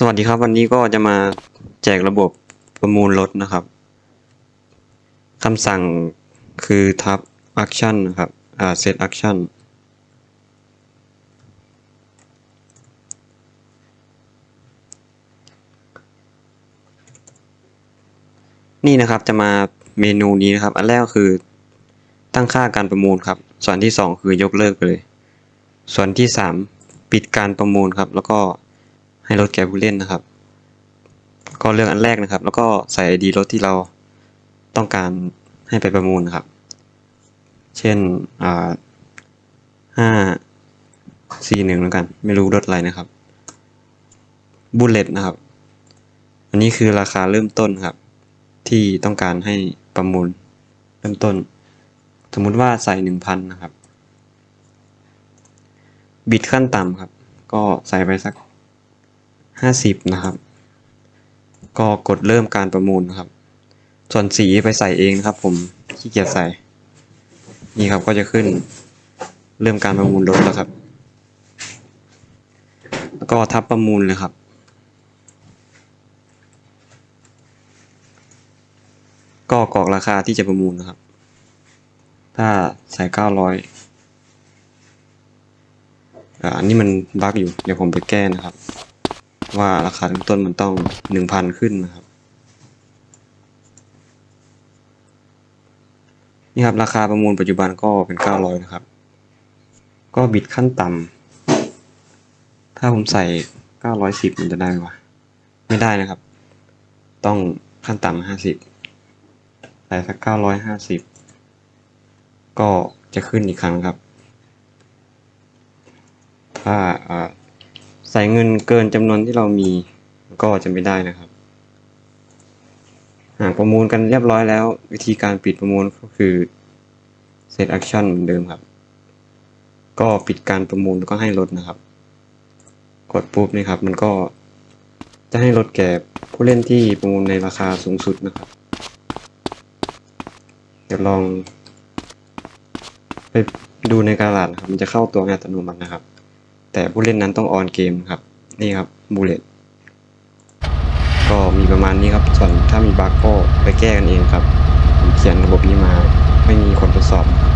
สวัสดีครับ วันนี้ก็จะมาแจกระบบประมูลรถนะครับคำสั่งคือ tab action นะครับอ่า set action นี่นะครับจะมาเมนูนี้นะครับ อันแรกก็คือตั้งค่าการประมูลครับ ส่วนที่สองคือยกเลิกไปเลย ส่วนที่สามปิดการประมูลครับ แล้วก็ ให้รถแก่ผู้เล่นนะครับ ก็เลือกอันแรกนะครับ แล้วก็ใส่ ID รถที่เราต้องการให้ไปประมูลนะครับ เช่นอ่าห้าสี่หนึ่งแล้วกัน ไม่รู้รถอะไรนะครับบุลเลตนะครับ อันนี้คือราคาเริ่มต้นครับ ที่ต้องการให้ประมูลเริ่มต้น สมมุติว่าใส่หนึ่งพันนะครับ บิดขั้นต่ำครับ ก็ใส่ไปสัก ห้าสิบนะครับ ก็กดเริ่มการประมูลนะครับ ส่วนสีไปใส่เองนะครับ ผมขี้เกียจใส่ นี่ครับก็จะขึ้นเริ่มการประมูลรถแล้วครับ ก็ทับประมูลเลยครับ ก็กรอกราคาที่จะประมูลนะครับ ถ้าใส่เก้าร้อยอันนี้มันบั๊กอยู่ เดี๋ยวผมไปแก้นะครับ ว่าราคาเริ่มต้นมันต้องหนึ่งพันขึ้นนะครับ นี่ครับราคาประมูลปัจจุบันก็เป็นเก้าร้อยนะครับ ก็บิดขั้นต่ำถ้าผมใส่เก้าร้อยสิบมันจะได้ไหมวะไม่ได้นะครับ ต้องขั้นต่ำห้าสิบใส่สักเก้าร้อยห้าสิบก็จะขึ้นอีกครั้งครับ ถ้าอ่า ใส่เงินเกินจำนวนที่เรามีก็จะไม่ได้นะครับ หากประมูลกันเรียบร้อยแล้ว วิธีการปิดประมูลก็คือ set action เหมือนเดิมครับ ก็ปิดการประมูลแล้วก็ให้ลดนะครับ กดปุ๊บนี่ครับ มันก็จะให้ลดแก่ผู้เล่นที่ประมูลในราคาสูงสุดนะครับ เดี๋ยวลองไปดูในกาลาดนะครับ มันจะเข้าตัวอัตโนมัตินะครับ แต่ผู้เล่นนั้นต้องออนเกมครับ นี่ครับบูเลตก็มีประมาณนี้ครับ ส่วนถ้ามีบั๊กก็ไปแก้กันเองครับ ผมเขียนระบบนี้มาไม่มีคนทดสอบครับ